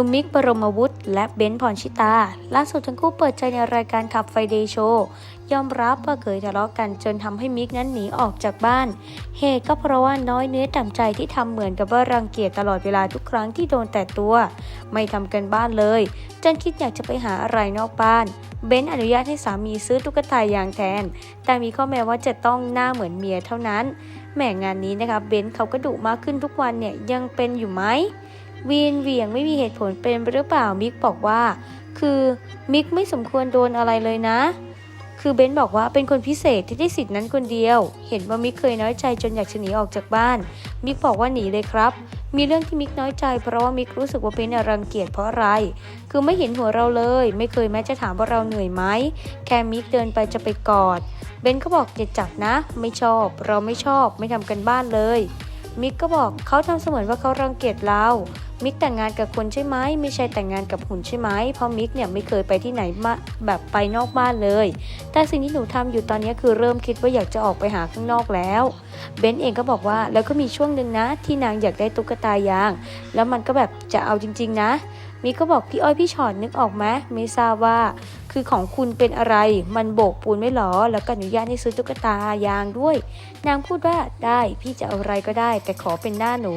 นุ่มมิกบรมวุฒิและเบนซ์พรชิตา ล่าสุดทั้งคู่เปิดใจในรายการขับไฟเดย์โชว์ยอมรับว่าเคยทะเลาะกันจนทำให้มิกนั้นหนีออกจากบ้าน เหตุก็เพราะว่าน้อยเนื้อต่ำใจที่ทำเหมือนกับว่ารังเกียจตลอดเวลาทุกครั้งที่โดนแต่ตัว ไม่ทำกันบ้านเลย จนคิดอยากจะไปหาอะไรนอกบ้าน เบนซ์อนุญาตให้สามีซื้อตุ๊กตายางแทน แต่มีข้อแม้ว่าจะต้องหน้าเหมือนเมียเท่านั้นแหม่งานนี้นะคะเบนซ์เขาก็ดุมากขึ้นทุกวันเนี่ยยังเป็นอยู่ไหม วีนเหวียงไม่มีเหตุผลเป็นหรือเปล่ามิกบอกว่า คือมิกไม่สมควรโดนอะไรเลยนะ คือเบนบอกว่าเป็นคนพิเศษที่ได้สิทธินั้นคนเดียว เห็นว่ามิกเคยน้อยใจจนอยากจะหนีออกจากบ้าน มิกบอกว่าหนีเลยครับ มีเรื่องที่มิกน้อยใจ เพราะว่ามิกรู้สึกว่าเบนรังเกียจเพราะอะไร คือไม่เห็นหัวเราเลย ไม่เคยแม้จะถามว่าเราเหนื่อยไหมแค่มิกเดินไปจะไปกอดเบนก็บอกอย่าจับนะ ไม่ชอบ เราไม่ชอบ ไม่ทำกันบ้านเลย มิกก็บอกเขาทำเสมือนว่าเขารังเกียจเรา มิกแต่งงานกับคนใช่ไหมไม่ใช่แต่งงานกับหุ่นใช่ไหมเพราะมิกเนี่ยไม่เคยไปที่ไหนมาแบบไปนอกบ้านเลย แต่สิ่งที่หนูทำอยู่ตอนนี้คือเริ่มคิดว่าอยากจะออกไปหาข้างนอกแล้วเบนเองก็บอกว่าแล้วก็มีช่วงหนึ่งนะ ที่นางอยากได้ตุ๊กตายาง แล้วมันก็แบบจะเอาจริง ๆ นะมิกก็บอกพี่อ้อยพี่ชอดนึกออกไหมไม่ทราบว่า คือของคุณเป็นอะไร มันโบกปูนไม่หรอ แล้วก็อนุญาตให้ซื้อตุ๊กตายางด้วย นางพูดว่าได้พี่จะเอาอะไรก็ได้ แต่ขอเป็นหน้าหนู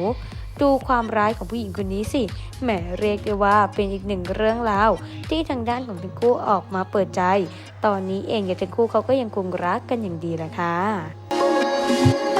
ดูความร้ายของผู้หญิงคนนี้สิ แหมเรียกได้ว่าเป็นอีกหนึ่งเรื่องราวที่ทางด้านของทั้งคู่ออกมาเปิดใจ ตอนนี้เองเนี่ยทั้งคู่เขาก็ยังคงรักกันอย่างดีแหละค่ะ